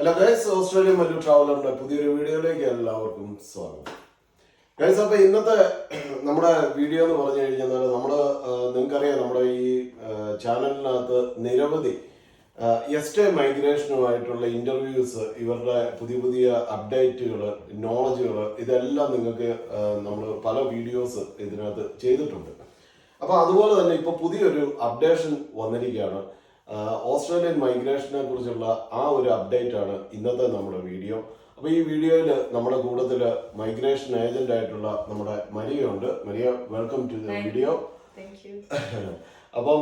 Hello guys Australian Mallu ട്രാവലറിന്റെ പുതിയൊരു വീഡിയോയിലേക്ക് എല്ലാവർക്കും സ്വാഗതം. ഗൈസ് അപ്പൊ ഇന്നത്തെ നമ്മുടെ വീഡിയോ എന്ന് പറഞ്ഞു കഴിഞ്ഞാൽ നമ്മൾ നിങ്ങൾക്കറിയാം നമ്മുടെ ഈ ചാനലിനകത്ത് നിരവധി എസ്റ്റേ മൈഗ്രേഷനുമായിട്ടുള്ള ഇന്റർവ്യൂസ് ഇവരുടെ പുതിയ പുതിയ അപ്ഡേറ്റുകൾ നോളജുകൾ ഇതെല്ലാം നിങ്ങൾക്ക് നമ്മൾ പല വീഡിയോസ് ഇതിനകത്ത് ചെയ്തിട്ടുണ്ട്. അപ്പൊ അതുപോലെ തന്നെ ഇപ്പൊ പുതിയൊരു അപ്ഡേഷൻ വന്നിരിക്കുകയാണ്. ഓസ്ട്രേലിയൻ മൈഗ്രേഷനെ കുറിച്ചുള്ള ആ ഒരു അപ്ഡേറ്റ് ആണ് ഇന്നത്തെ നമ്മുടെ വീഡിയോ അപ്പോൾ ഈ വീഡിയോയിൽ നമ്മുടെ കൂട്ടത്തിൽ മൈഗ്രേഷൻ ഏജന്റ് ആയിട്ടുള്ള നമ്മുടെ മരിയ ഉണ്ട് Maria welcome to the video അപ്പം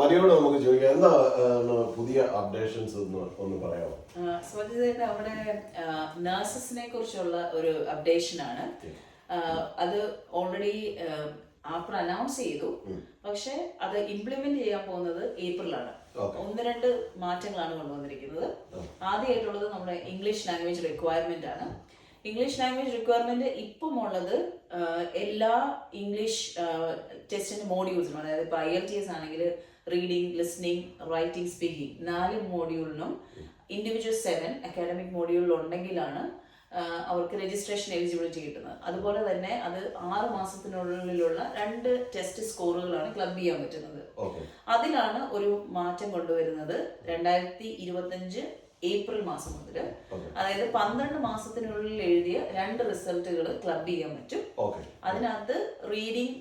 മരിയോട് നമുക്ക് ചോദിക്കാം. എന്താ പുതിയ അപ്ഡേഷൻസ് എന്ന് ഒന്ന് പറയാമോ? അവിടെ നഴ്സസിനെ കുറിച്ചുള്ള ഒരു അപ്ഡേഷൻ ആണ്. അത് ഓൾറെഡി ആപ്പിൾ അനൗൺസ് ചെയ്തു. പക്ഷെ അത് ഇംപ്ലിമെന്റ് ചെയ്യാൻ പോകുന്നത് ഏപ്രിലാണ്. ഒന്ന് രണ്ട് മാറ്റങ്ങളാണ് കൊണ്ടുവന്നിരിക്കുന്നത്. ആദ്യമായിട്ടുള്ളത് നമ്മുടെ ഇംഗ്ലീഷ് ലാംഗ്വേജ് റിക്വയർമെന്റ് ആണ്. ഇംഗ്ലീഷ് ലാംഗ്വേജ് റിക്വയർമെന്റ് ഇപ്പം ഉള്ളത് എല്ലാ ഇംഗ്ലീഷ് ടെസ്റ്റിന്റെ മോഡ്യൂൾസിനും അതായത് ഇപ്പോൾ ഐ എൽ ടി എസ് ആണെങ്കിൽ റീഡിംഗ് ലിസ്ണിംഗ് റൈറ്റിംഗ് സ്പീക്കിംഗ് നാല് മോഡ്യൂളിനും ഇൻഡിവിജ്വൽ സെവൻ അക്കാഡമിക് മോഡ്യൂളിൽ ഉണ്ടെങ്കിലാണ് അവർക്ക് രജിസ്ട്രേഷൻ എലിജിബിലിറ്റി കിട്ടുന്നത്. അതുപോലെ തന്നെ അത് ആറ് മാസത്തിനുള്ളിലുള്ള രണ്ട് ടെസ്റ്റ് സ്കോറുകളാണ് ക്ലബ് ചെയ്യാൻ പറ്റുന്നത്. അതിലാണ് ഒരു മാറ്റം കൊണ്ടുവരുന്നത് രണ്ടായിരത്തി ഇരുപത്തഞ്ച് ഏപ്രിൽ മാസം മുതൽ. അതായത് പന്ത്രണ്ട് മാസത്തിനുള്ളിൽ എഴുതിയ രണ്ട് റിസൾട്ടുകൾ ക്ലബ് ചെയ്യാൻ പറ്റും. അതിനകത്ത് റീഡിംഗ്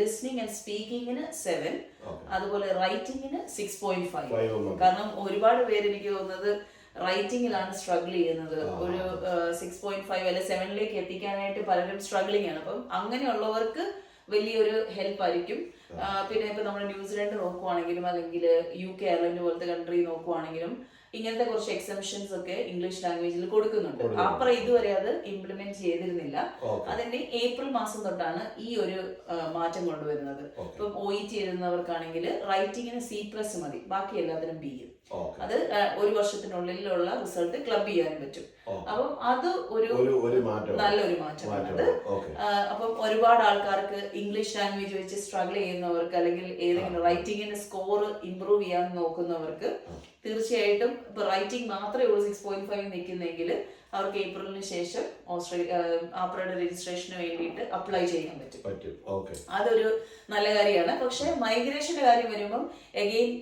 ലിസ്ണിംഗ് ആൻഡ് സ്പീക്കിങ്ങിന് സെവൻ അതുപോലെ റൈറ്റിംഗിന് സിക്സ് പോയിന്റ് ഫൈവ് കാരണം ഒരുപാട് പേര് എനിക്ക് തോന്നുന്നത് റൈറ്റിംഗിലാണ് സ്ട്രഗിൾ ചെയ്യുന്നത്. ഒരു സിക്സ് പോയിന്റ് ഫൈവ് അല്ലെ സെവനിലേക്ക് എത്തിക്കാനായിട്ട് പലരും സ്ട്രഗ്ലിംഗ് ആണ്. അപ്പം അങ്ങനെയുള്ളവർക്ക് വലിയൊരു ഹെൽപ്പ് ആയിരിക്കും. പിന്നെ ഇപ്പൊ നമ്മൾ ന്യൂസിലൻഡ് നോക്കുവാണെങ്കിലും അല്ലെങ്കിൽ യു കെ അയർലൻഡ് പോലത്തെ കൺട്രി നോക്കുവാണെങ്കിലും ഇങ്ങനത്തെ കുറച്ച് എക്സംഷൻസ് ഒക്കെ ഇംഗ്ലീഷ് ലാംഗ്വേജിൽ കൊടുക്കുന്നുണ്ട്. അപ്പുറം ഇതുവരെ അത് ഇംപ്ലിമെന്റ് ചെയ്തിരുന്നില്ല. അതിന്റെ ഏപ്രിൽ മാസം തൊട്ടാണ് ഈ ഒരു മാറ്റം കൊണ്ടുവരുന്നത്. ഇപ്പം ഒ ഇ ടി എഴുതുന്നവർക്കാണെങ്കിൽ റൈറ്റിങ്ങിന് സി പ്ലസ് മതി. ബാക്കി എല്ലാത്തിനും ബി അത് ഒരു വർഷത്തിനുള്ളിലുള്ള റിസൾട്ട് ക്ലബ് ചെയ്യാൻ പറ്റും. അപ്പം അത് ഒരു നല്ലൊരു മാറ്റമാണ് അത് അപ്പം ഒരുപാട് ആൾക്കാർക്ക് ഇംഗ്ലീഷ് ലാംഗ്വേജ് വെച്ച് സ്ട്രഗിൾ ചെയ്യുന്നവർക്ക് അല്ലെങ്കിൽ ഏതെങ്കിലും റൈറ്റിംഗിന്റെ സ്കോർ ഇമ്പ്രൂവ് ചെയ്യാൻ നോക്കുന്നവർക്ക് തീർച്ചയായിട്ടും ഇപ്പൊ റൈറ്റിംഗ് മാത്രമേ ഉള്ളൂ സിക്സ് പോയിന്റ് ഫൈവ് നിൽക്കുന്നെങ്കിൽ അവർക്ക് ഏപ്രിലിന് ശേഷം ഓസ്ട്രേലിയ ആപ്രയുടെ രജിസ്ട്രേഷന് വേണ്ടിയിട്ട് അപ്ലൈ ചെയ്യാൻ പറ്റും. അതൊരു നല്ല കാര്യമാണ്. പക്ഷെ മൈഗ്രേഷന്റെ കാര്യം വരുമ്പം എഗെയിൻ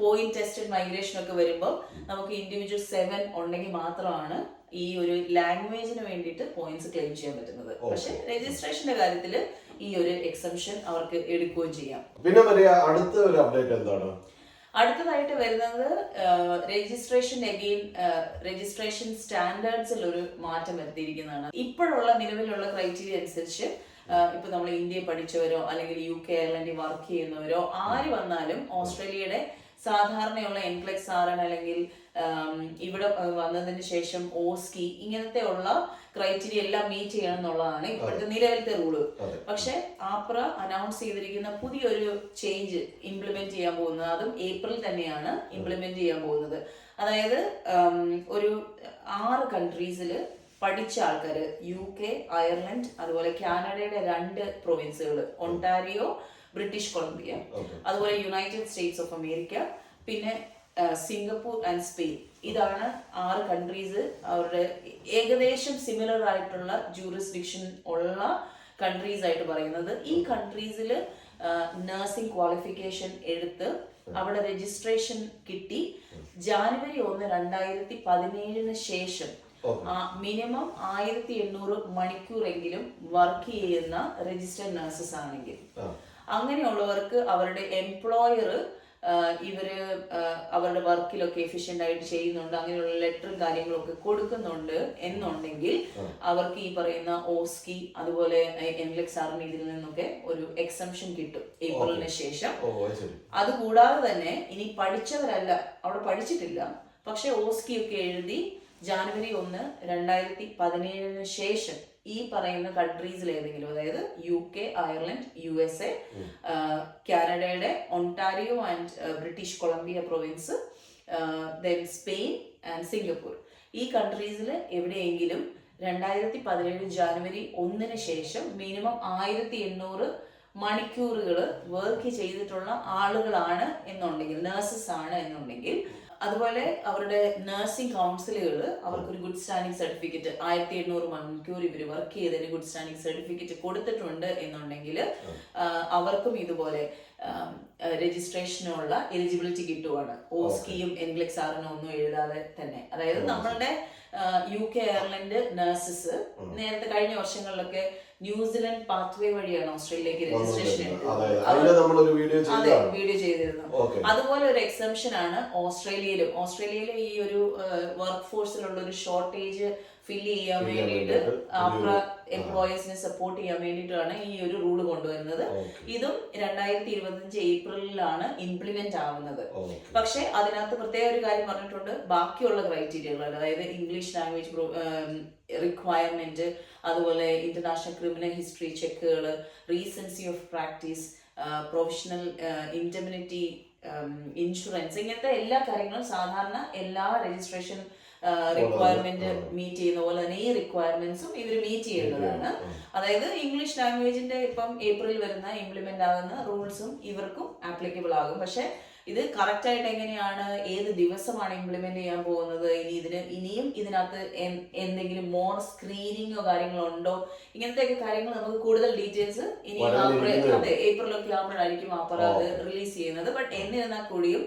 പോയിന്റ് ടെസ്റ്റഡ് മൈഗ്രേഷൻ ഒക്കെ വരുമ്പോൾ നമുക്ക് ഇൻഡിവിജ്വൽ സെവൻ ഉണ്ടെങ്കിൽ മാത്രമാണ് ഈ ഒരു ലാംഗ്വേജിന് വേണ്ടിയിട്ട് പോയിന്റ്സ് ക്ലെയിം ചെയ്യാൻ പറ്റുന്നത്. പക്ഷെ രജിസ്ട്രേഷന്റെ കാര്യത്തിൽ ഈ ഒരു എക്സംഷൻ അവർക്ക് എടുക്കുകയും ചെയ്യാം. പിന്നെ അടുത്ത ഒരു അപ്ഡേറ്റ് എന്താണ്? അടുത്തതായിട്ട് വരുന്നത് രജിസ്ട്രേഷൻ അഗെയിൻ രജിസ്ട്രേഷൻ സ്റ്റാൻഡേർഡ്സിൽ ഒരു മാറ്റം വരുത്തിയിരിക്കുന്നതാണ്. ഇപ്പോഴുള്ള നിലവിലുള്ള ക്രൈറ്റീരിയ അനുസരിച്ച് ഇപ്പൊ നമ്മൾ ഇന്ത്യയിൽ പഠിച്ചവരോ അല്ലെങ്കിൽ യു കെ അയർലൻഡിൽ വർക്ക് ചെയ്യുന്നവരോ ആര് വന്നാലും ഓസ്ട്രേലിയയുടെ സാധാരണയുള്ള എൻക്ലെക്സ് ആർ എൻ അല്ലെങ്കിൽ ഇവിടെ വന്നതിന് ശേഷം ഓസ്കി ഇങ്ങനത്തെ ഉള്ള ക്രൈറ്റീരിയ എല്ലാം മീറ്റ് ചെയ്യണം എന്നുള്ളതാണ് ഇപ്പോഴത്തെ നിലവിലത്തെ റൂൾ പക്ഷെ ആപ്ര അനൗൺസ് ചെയ്തിരിക്കുന്ന പുതിയൊരു ചേഞ്ച് ഇംപ്ലിമെന്റ് ചെയ്യാൻ പോകുന്നത് അതും ഏപ്രിൽ തന്നെയാണ് ഇംപ്ലിമെന്റ് ചെയ്യാൻ പോകുന്നത്. അതായത് ഒരു ആറ് കൺട്രീസിൽ പഠിച്ച ആൾക്കാർ യു കെ അയർലൻഡ് അതുപോലെ കാനഡയുടെ രണ്ട് പ്രൊവിൻസുകൾ ഒണ്ടാരിയോ ബ്രിട്ടീഷ് കൊളംബിയ അതുപോലെ യുണൈറ്റഡ് സ്റ്റേറ്റ്സ് ഓഫ് അമേരിക്ക പിന്നെ സിംഗപ്പൂർ ആൻഡ് സ്പെയിൻ ഇതാണ് ആറ് കൺട്രീസ് അവരുടെ ഏകദേശം സിമിലർ ആയിട്ടുള്ള ജൂറിസ്ഡിക്ഷൻ ഉള്ള കൺട്രീസ് ആയിട്ട് പറയുന്നത്. ഈ കൺട്രീസിൽ നഴ്സിംഗ് ക്വാളിഫിക്കേഷൻ എടുത്ത് അവിടെ രജിസ്ട്രേഷൻ കിട്ടി. ജാനുവരി ഒന്ന് രണ്ടായിരത്തി പതിനേഴിന് ശേഷം മിനിമം ആയിരത്തി എണ്ണൂറ് മണിക്കൂറെങ്കിലും വർക്ക് ചെയ്യുന്ന രജിസ്റ്റർഡ് നഴ്സസ് ആണെങ്കിൽ. അങ്ങനെയുള്ളവർക്ക് അവരുടെ എംപ്ലോയർ ഇവർ അവരുടെ വർക്കിലൊക്കെ എഫിഷ്യന്റ് ആയിട്ട് ചെയ്യുന്നുണ്ട് അങ്ങനെയുള്ള ലെറ്ററും കാര്യങ്ങളൊക്കെ കൊടുക്കുന്നുണ്ട് എന്നുണ്ടെങ്കിൽ അവർക്ക് ഈ പറയുന്ന ഓസ്കി അതുപോലെ എൻലെക്സ് ആറിന് ഇതിൽ നിന്നൊക്കെ ഒരു എക്സംഷൻ കിട്ടും ഏപ്രിലിന് ശേഷം. അതുകൂടാതെ തന്നെ ഇനി പഠിച്ചവരല്ല അവിടെ പഠിച്ചിട്ടില്ല. പക്ഷെ ഓസ്കി ഒക്കെ എഴുതി ജാനുവരി ഒന്ന് രണ്ടായിരത്തി പതിനേഴിന് ശേഷം ഈ പറയുന്ന കൺട്രീസിൽ ഏതെങ്കിലും അതായത് U K Ireland U S A കാനഡയുടെ Ontario and British Columbia province then Spain and Singapore. ഈ കൺട്രീസിൽ എവിടെയെങ്കിലും രണ്ടായിരത്തി പതിനേഴ് ജാനുവരി ഒന്നിന് ശേഷം മിനിമം ആയിരത്തി എണ്ണൂറ് മണിക്കൂറുകൾ വർക്ക് ചെയ്തിട്ടുള്ള ആളുകളാണ് എന്നുണ്ടെങ്കിൽ നേഴ്സസ് ആണ് എന്നുണ്ടെങ്കിൽ അതുപോലെ അവരുടെ നഴ്സിംഗ് കൗൺസിലുകൾ അവർക്കൊരു ഗുഡ് സ്റ്റാൻഡിംഗ് സർട്ടിഫിക്കറ്റ് ആയിരത്തി എണ്ണൂറ് മണിക്കൂർ ഇവർ വർക്ക് ചെയ്തതിന് ഗുഡ് സ്റ്റാൻഡിംഗ് സർട്ടിഫിക്കറ്റ് കൊടുത്തിട്ടുണ്ട് എന്നുണ്ടെങ്കിൽ അവർക്കും ഇതുപോലെ രജിസ്ട്രേഷനുള്ള എലിജിബിലിറ്റി കിട്ടുവാണ്. ഓസ്കിയും എൻഗ്ലക്സ് ആറിനും ഒന്നും എഴുതാതെ തന്നെ. അതായത് നമ്മളുടെ യു കെ അയർലൻഡ് നഴ്സസ് നേരത്തെ കഴിഞ്ഞ വർഷങ്ങളിലൊക്കെ ന്യൂസിലൻഡ് പാത്വേ വഴിയാണ് ഓസ്ട്രേലിയയിലേക്ക് രജിസ്ട്രേഷൻ അതെ വീഡിയോ ചെയ്തിരുന്നു. അതുപോലെ ഒരു എക്സംഷൻ ആണ് ഓസ്ട്രേലിയയിലും. ഓസ്ട്രേലിയയിലെ ഈ ഒരു വർക്ക് ഫോഴ്സിലുള്ള ഒരു ഷോർട്ടേജ് ഫില്ല് ചെയ്യാൻ വേണ്ടിയിട്ട് എംപ്ലോയീസിനെ സപ്പോർട്ട് ചെയ്യാൻ വേണ്ടിയിട്ടാണ് ഈ ഒരു റൂൾ കൊണ്ടുവരുന്നത്. ഇതും രണ്ടായിരത്തി ഇരുപത്തിയഞ്ച് ഏപ്രിലിലാണ് ഇംപ്ലിമെന്റ് ആവുന്നത്. പക്ഷെ അതിനകത്ത് പ്രത്യേക ഒരു കാര്യം പറഞ്ഞിട്ടുണ്ട്. ബാക്കിയുള്ള ക്രൈറ്റീരിയകൾ അതായത് ഇംഗ്ലീഷ് ലാംഗ്വേജ് റിക്വയർമെന്റ് അതുപോലെ international criminal history ചെക്കുകൾ recency of practice professional indemnity insurance ഇങ്ങനത്തെ എല്ലാ കാര്യങ്ങളും സാധാരണ എല്ലാ രജിസ്ട്രേഷൻ റിക്വയർമെന്റ് മീറ്റ് ചെയ്യുന്ന പോലെ തന്നെ ഈ റിക്വയർമെന്റ്സും ഇവർ മീറ്റ് ചെയ്യുന്നതാണ്. അതായത് ഇംഗ്ലീഷ് ലാംഗ്വേജിന്റെ ഇപ്പം ഏപ്രിൽ വരുന്ന ഇംപ്ലിമെന്റ് ആകുന്ന റൂൾസും ഇവർക്കും ആപ്ലിക്കബിൾ ആകും. പക്ഷെ ഇത് കറക്റ്റ് ആയിട്ട് എങ്ങനെയാണ് ഏത് ദിവസമാണ് ഇംപ്ലിമെന്റ് ചെയ്യാൻ പോകുന്നത് ഇനി ഇതിന് ഇനിയും ഇതിനകത്ത് എന്തെങ്കിലും മോർ സ്ക്രീനിങ്ങോ കാര്യങ്ങളോ ഉണ്ടോ? ഇങ്ങനത്തെയൊക്കെ കാര്യങ്ങൾ നമുക്ക് കൂടുതൽ ഡീറ്റെയിൽസ് ഇനി ഏപ്രിലൊക്കെ ആകുമ്പോഴായിരിക്കും ആപ്പർ അത് റിലീസ് ചെയ്യുന്നത്. ബട്ട് എന്നിരുന്നാൽ കൂടിയും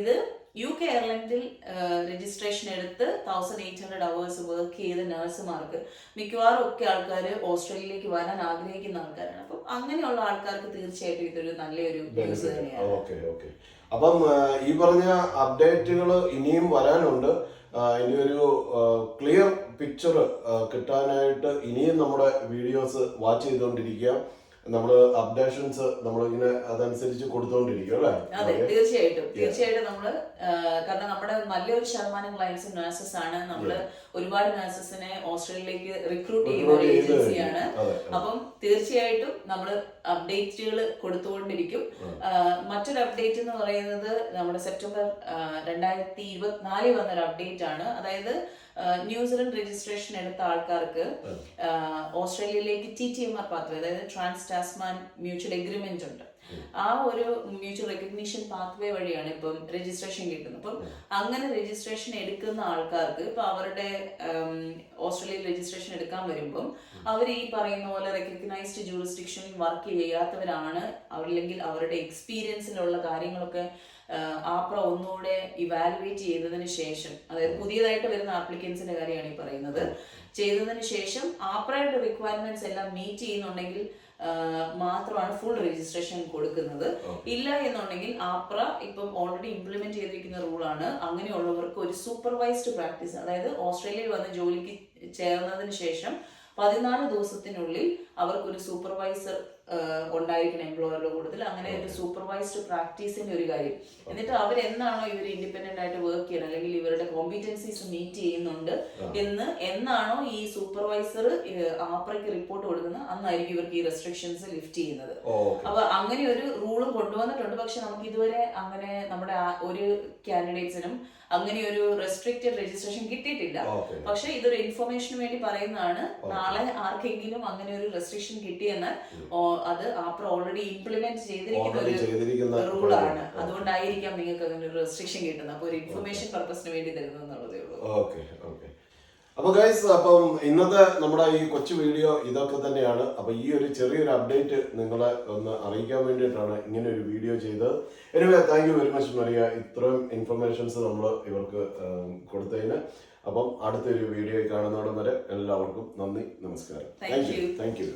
ഇത് യു കെ എയർലൈൻസിൽ രജിസ്ട്രേഷൻ എടുത്ത് thousand eight hundred hours work ചെയ്ത നഴ്സുമാർക്ക് മിക്കവാറും ഒക്കെ ആൾക്കാർ ഓസ്ട്രേലിയയിലേക്ക് വരാൻ ആഗ്രഹിക്കുന്ന ആൾക്കാരാണ്. അപ്പം അങ്ങനെയുള്ള ആൾക്കാർക്ക് തീർച്ചയായിട്ടും ഇതൊരു നല്ലൊരു ന്യൂസ് തന്നെയാണ്. ഓക്കെ ഓക്കെ അപ്പം ഈ പറഞ്ഞ അപ്ഡേറ്റുകൾ ഇനിയും വരാനുണ്ട്. ഇനി ഒരു ക്ലിയർ പിക്ചർ കിട്ടാനായിട്ട് ഇനിയും നമ്മുടെ വീഡിയോസ് വാച്ച് ചെയ്തുകൊണ്ടിരിക്കുക. നമ്മൾ അപ്ഡേഷൻസ് നമ്മളിങ്ങനെ അതനുസരിച്ച് കൊടുത്തോണ്ടിരിക്കും അല്ലേ? അതെ തീർച്ചയായിട്ടും. തീർച്ചയായിട്ടും നമ്മൾ കാരണം നമ്മുടെ നല്ലൊരു ശതമാനം ക്ലയൻസ് നഴ്സസ് ആണ്. നമ്മൾ ഒരുപാട് നഴ്സസിനെ ഓസ്ട്രേലിയയിലേക്ക് റിക്രൂട്ട് ചെയ്യുന്ന ഒരു ഏജൻസിയാണ് അപ്പം തീർച്ചയായിട്ടും നമ്മൾ അപ്ഡേറ്റുകൾ കൊടുത്തുകൊണ്ടിരിക്കും. മറ്റൊരു അപ്ഡേറ്റ് എന്ന് പറയുന്നത് നമ്മുടെ സെപ്റ്റംബർ രണ്ടായിരത്തി ഇരുപത്തിനാലിൽ വന്നൊരു അപ്ഡേറ്റ് ആണ്. അതായത് ന്യൂസിലൻഡ് രജിസ്ട്രേഷൻ എടുത്ത ആൾക്കാർക്ക് ഓസ്ട്രേലിയയിലേക്ക് T T M R pathway അതായത് ട്രാൻസ് ടാസ്മാൻ മ്യൂച്വൽ എഗ്രിമെന്റ് ഉണ്ട്. ആ ഒരു മ്യൂച്വൽ റെക്കഗ്നീഷൻ പാത്വേ വഴിയാണ് ഇപ്പം രജിസ്ട്രേഷൻ കിട്ടുന്നത്. അപ്പം അങ്ങനെ രജിസ്ട്രേഷൻ എടുക്കുന്ന ആൾക്കാർക്ക് ഇപ്പൊ അവരുടെ ഓസ്ട്രേലിയയിൽ രജിസ്ട്രേഷൻ എടുക്കാൻ വരുമ്പം അവർ ഈ പറയുന്ന പോലെ റെക്കഗ്നൈസ്ഡ് ജൂറിസ്ഡിക്ഷനിൽ വർക്ക് ചെയ്യാത്തവരാണ്. അല്ലെങ്കിൽ അവരുടെ എക്സ്പീരിയൻസിലുള്ള കാര്യങ്ങളൊക്കെ ആപ്ര ഒന്നുകൂടെ ഇവാലുവേറ്റ് ചെയ്തതിന് ശേഷം അതായത് പുതിയതായിട്ട് വരുന്ന ആപ്ലിക്കൻസിന്റെ കാര്യമാണ് ഈ പറയുന്നത്. ചെയ്തതിന് ശേഷം ആപ്രയുടെ റിക്വയർമെന്റ്സ് എല്ലാം മീറ്റ് ചെയ്യുന്നുണ്ടെങ്കിൽ മാത്രമാണ് ഫുൾ രജിസ്ട്രേഷൻ കൊടുക്കുന്നത്. ഇല്ല എന്നുണ്ടെങ്കിൽ ആപ്ര ഇപ്പം ഓൾറെഡി ഇംപ്ലിമെന്റ് ചെയ്തിരിക്കുന്ന റൂളാണ് അങ്ങനെയുള്ളവർക്ക് ഒരു സൂപ്പർവൈസ്ഡ് പ്രാക്ടീസ് അതായത് ഓസ്ട്രേലിയയിൽ വന്ന് ജോലിക്ക് ചേർന്നതിന് ശേഷം പതിനാല് ദിവസത്തിനുള്ളിൽ അവർക്കൊരു സൂപ്പർവൈസർ ഉണ്ടായിരിക്കണം എംപ്ലോയറുടെ കൂടുതൽ. അങ്ങനെ ഒരു സൂപ്പർവൈസ്ഡ് പ്രാക്ടീസിന്റെ ഒരു കാര്യം. എന്നിട്ട് അവർ എന്നാണോ ഇവർ ഇൻഡിപെൻഡന്റ് ആയിട്ട് വർക്ക് ചെയ്യണം അല്ലെങ്കിൽ ഇവരുടെ കോമ്പിറ്റൻസീസ് മീറ്റ് ചെയ്യുന്നുണ്ട് എന്ന് എന്നാണോ ഈ സൂപ്പർവൈസർ ആപ്രയ്ക്ക് റിപ്പോർട്ട് കൊടുക്കുന്നത്? അന്നായിരിക്കും ഇവർക്ക് ഈ റെസ്ട്രിക്ഷൻസ് ലിഫ്റ്റ് ചെയ്യുന്നത്. അപ്പൊ അങ്ങനെ ഒരു റൂളും കൊണ്ടുവന്നിട്ടുണ്ട്. പക്ഷെ നമുക്ക് ഇതുവരെ അങ്ങനെ നമ്മുടെ ഒരു കാൻഡിഡേറ്റ്സിനും അങ്ങനെ ഒരു റെസ്ട്രിക്റ്റഡ് രജിസ്ട്രേഷൻ കിട്ടിയിട്ടില്ല. പക്ഷെ ഇതൊരു ഇൻഫർമേഷന് വേണ്ടി പറയുന്നതാണ്. നാളെ ആർക്കെങ്കിലും അങ്ങനെ ഒരു റെസ്ട്രിക്ഷൻ കിട്ടിയെന്നാൽ അത് ആപ്ര ഓൾറെഡി ഇംപ്ലിമെന്റ് ചെയ്തിരിക്കുന്ന ഒരു റൂളാണ് അതുകൊണ്ടായിരിക്കാം നിങ്ങൾക്ക് അങ്ങനെ ഒരു റെസ്ട്രിക്ഷൻ കിട്ടുന്നത്. അപ്പൊ ഒരു ഇൻഫർമേഷൻ പർപ്പസിന് വേണ്ടി തരുന്നതെന്നുള്ളതേ ഉള്ളൂ. ഓക്കെ ഓക്കെ അപ്പൊ ഗൈസ് അപ്പം ഇന്നത്തെ നമ്മുടെ ഈ കൊച്ചു വീഡിയോ ഇതൊക്കെ തന്നെയാണ്. അപ്പൊ ഈ ഒരു ചെറിയൊരു അപ്ഡേറ്റ് നിങ്ങളെ ഒന്ന് അറിയിക്കാൻ വേണ്ടിയിട്ടാണ് ഇങ്ങനെ ഒരു വീഡിയോ ചെയ്തത്. Anyway thank you very much Maria ഇത്രയും ഇൻഫർമേഷൻസ് നമ്മൾ ഇവർക്ക് കൊടുത്തതിന്. അപ്പം അടുത്തൊരു വീഡിയോ കാണുന്നോടം വരെ എല്ലാവർക്കും നന്ദി നമസ്കാരം. Thank you thank you